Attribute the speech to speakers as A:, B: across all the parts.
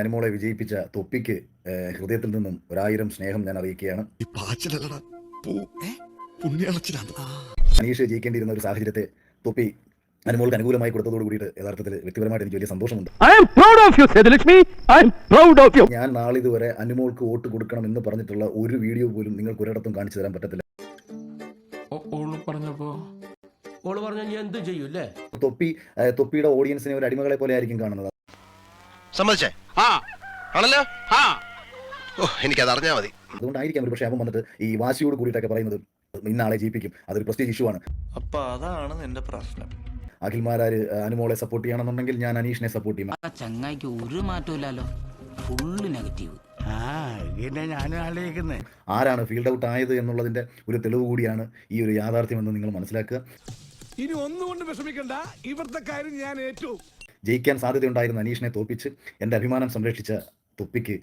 A: അനുമോളെ വിജയിപ്പിച്ച തൊപ്പിക്ക് ഹൃദയത്തിൽ നിന്നും ഒരായിരം സ്നേഹം ഞാൻ അറിയിക്കുകയാണ്. അനീഷ് ജയിക്കേണ്ടിയിരുന്ന ഒരു സാഹചര്യത്തെ തൊപ്പി അനുമോൾക്ക് അനുകൂലമായി കൊടുത്തതോട് കൂടിയിട്ട് യഥാർത്ഥത്തിൽ വ്യക്തിപരമായിട്ട് എനിക്ക് വലിയ സന്തോഷമുണ്ട്.
B: I am proud of you, Sethilakshmi. I am proud of you.
A: ഞാൻ നാളിതുവരെ അനുമോൾക്ക് വോട്ട് കൊടുക്കണം എന്ന് പറഞ്ഞിട്ടുള്ള ഒരു വീഡിയോ പോലും നിങ്ങൾക്ക് ഒരിടത്തും കാണിച്ചു തരാൻ പറ്റത്തില്ല.
C: ഓൾ പറഞ്ഞപ്പോ? ഓൾ പറഞ്ഞ ഞാൻ എന്ത് ചെയ്യൂല്ലേ?
A: തൊപ്പി തൊപ്പിയുടെ ഓഡിയൻസിനെ ഒരു അടിമകളെ പോലെ ആയിരിക്കും കാണുന്നത്.
D: സമ്മതിച്ചേ? ആണല്ലോ? ഓ എനിക്കത് അറിഞ്ഞാ മതി.
A: അതുകൊണ്ടായിരിക്കാം ഒരു പക്ഷേ അവൻ വന്നിട്ട് ഈ വാശിയോട് കൂടിയിട്ടൊക്കെ പറയുന്നത്. ഇന്നാളെ ജയിപ്പിക്കും. അതൊരു പ്രസ്റ്റേജ് ഇഷ്യൂ ആണ്.
E: അപ്പൊ അതാണ് നിന്റെ പ്രശ്നം.
A: അഖിൽമാരാര് അനുമോളെ സപ്പോർട്ട് ചെയ്യണമെന്നുണ്ടെങ്കിൽ ഞാൻ അനീഷിനെ സപ്പോർട്ട് ചെയ്യും.
F: ആ ചങ്ങായിക്ക് ഒരു മാറ്റമില്ലല്ലോ ഫുള്ള് നെഗറ്റീവ്
A: ആരാണ് ഫീൽഡ് ഔട്ട് ആയത് എന്നുള്ളതിന്റെ ഒരു തെളിവ് കൂടിയാണ് ഈ ഒരു യാഥാർത്ഥ്യം എന്ന് നിങ്ങൾ മനസ്സിലാക്കുക.
G: ഇനി ഒന്നുകൊണ്ട് വിഷമിക്കണ്ട. ഇവിടുത്തെ കാര്യം ഞാൻ ഏറ്റു.
A: ജയിക്കാൻ സാധ്യതയുണ്ടായിരുന്ന അനീഷിനെ തോൽപ്പിച്ച് എന്റെ അഭിമാനം സംരക്ഷിച്ച തുപ്പിക്ക്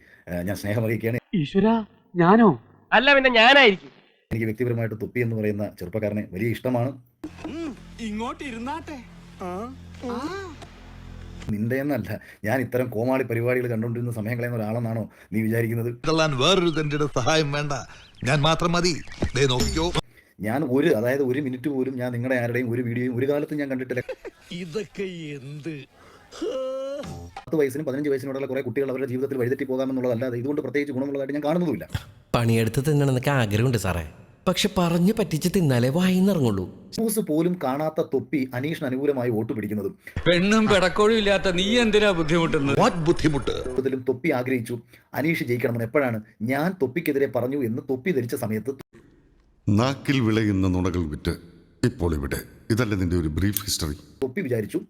A: ഞാൻ സ്നേഹം അറിയിക്കുകയാണ്
B: ഈശ്വര ഞാനോ?
C: അല്ല പിന്നെ ഞാനായിരിക്കും.
A: എനിക്ക് വ്യക്തിപരമായിട്ട് തുപ്പി എന്ന് പറയുന്ന ചെറുപ്പക്കാരനെ വലിയ ഇഷ്ടമാണ്.
G: ഇങ്ങോട്ട് ഇരുന്നാട്ടെ
A: നിന്റെ എന്നല്ല ഞാൻ ഇത്തരം കോമാളി പരിപാടികൾ കണ്ടുകൊണ്ടിരുന്ന സമയം കളയുന്ന ഒരാളെന്നാണോ നീ വിചാരിക്കുന്നത്?
H: വേറൊരു സഹായം വേണ്ട. ഞാൻ മാത്രം മതി. ദേ നോക്കിക്കോ.
A: ഞാൻ ഒരു അതായത് ഒരു മിനിറ്റ് പോലും ഞാൻ നിങ്ങളുടെ ആരുടെയും ഒരു വീഡിയോയും ഒരു കാലത്തും ഞാൻ കണ്ടിട്ടില്ല.
G: ഇതൊക്കെ എന്ത്?
A: പത്ത് വയസ്സിനും പതിനഞ്ച് വയസ്സിനോടുള്ള കുറെ കുട്ടികൾ അവരുടെ ജീവിതത്തിൽ വഴിതെറ്റി പോകാമെന്നുള്ളതല്ലാതെ ഇതുകൊണ്ട് പ്രത്യേകിച്ച് ഗുണമുള്ളതായിട്ട് ഞാൻ കാണുന്നതുമില്ല.
I: പണിയെടുത്ത് തിന്നണമെന്നൊക്കെ ആഗ്രഹമുണ്ട് സാറേ. പക്ഷെ പറഞ്ഞു പറ്റിച്ച് തിന്നാലേ വായിന്നിറങ്ങുള്ളൂ
A: ന്യൂസ് പോലും കാണാത്ത തൊപ്പി അനീഷിന് അനുകൂലമായി വോട്ട് പിടിക്കുന്നതും.
E: പെണ്ണും പെടക്കോഴും ഇല്ലാത്ത നീ എന്തിനാ ബുദ്ധിമുട്ടുന്നത്?
H: വാട്ട് ബുദ്ധിമുട്ട്?
A: കൂടുതലും തൊപ്പി ആഗ്രഹിച്ചു. അനീഷ് ജയിക്കണമെന്ന് എപ്പോഴാണ് ഞാൻ തൊപ്പിക്കെതിരെ പറഞ്ഞു എന്ന് തൊപ്പി ധരിച്ച സമയത്ത്
J: നാക്കിൽ വിളയുന്ന നുണകൾ വിറ്റ് ഇപ്പോൾ ഇവിടെ. ഇതല്ല നിന്റെ ഒരു ബ്രീഫ് ഹിസ്റ്ററി
A: തൊപ്പി വിചാരിച്ചു.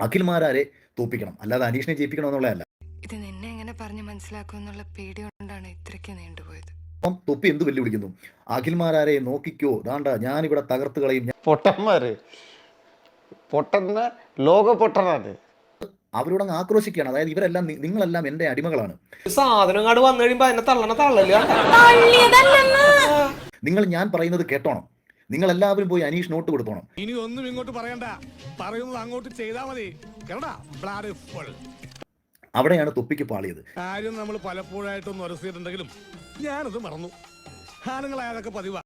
A: അഖിൽമാരെ തോപ്പിക്കണം. അല്ലാതെ അനീഷിനെ ജയിപ്പിക്കണം എന്നുള്ളതല്ല.
K: ഇത് നിന്നെ എങ്ങനെ പറഞ്ഞ് മനസ്സിലാക്കും എന്നുള്ള പേടി കൊണ്ടാണ് ഇത്രയ്ക്ക് നീണ്ടുപോയത്.
A: അപ്പം തൊപ്പി എന്ത് വെല്ലുവിളിക്കുന്നു? അഖിൽമാരെ നോക്കിക്കോ. ദാണ്ട ഞാനിവിടെ തകർത്ത് കളയും. ഞാൻ-
E: പൊട്ടന്മാര്. പൊട്ടന്ന ലോക പൊട്ടനാണ്
A: അവരോട് അങ്ങ് ആക്രോശിക്കുകയാണ്. അതായത് ഇവരെല്ലാം നി- നിങ്ങളെല്ലാം എന്റെ അടിമകളാണ്.
C: സാധനം കാട് വന്നു കഴിയുമ്പോ എന്നെ തള്ളണ തള്ളല്ല
A: നിങ്ങൾ ഞാൻ പറയുന്നത് കേട്ടോണം. നിങ്ങൾ എല്ലാവരും പോയി അനീഷ് നോട്ട് കൊടുത്തോണം.
G: ഇനി ഒന്നും ഇങ്ങോട്ട് പറയണ്ട. പറയുന്നത് അങ്ങോട്ട് ചെയ്താൽ മതി.
A: അവിടെയാണ് തൊപ്പിക്ക് പാളിയത്.
G: കാര്യം നമ്മൾ പലപ്പോഴായിട്ടൊന്ന് ഉരസിയിട്ടുണ്ടെങ്കിലും ഞാനത് മറന്നു. ആണുങ്ങളായതൊക്കെ പതിവാ.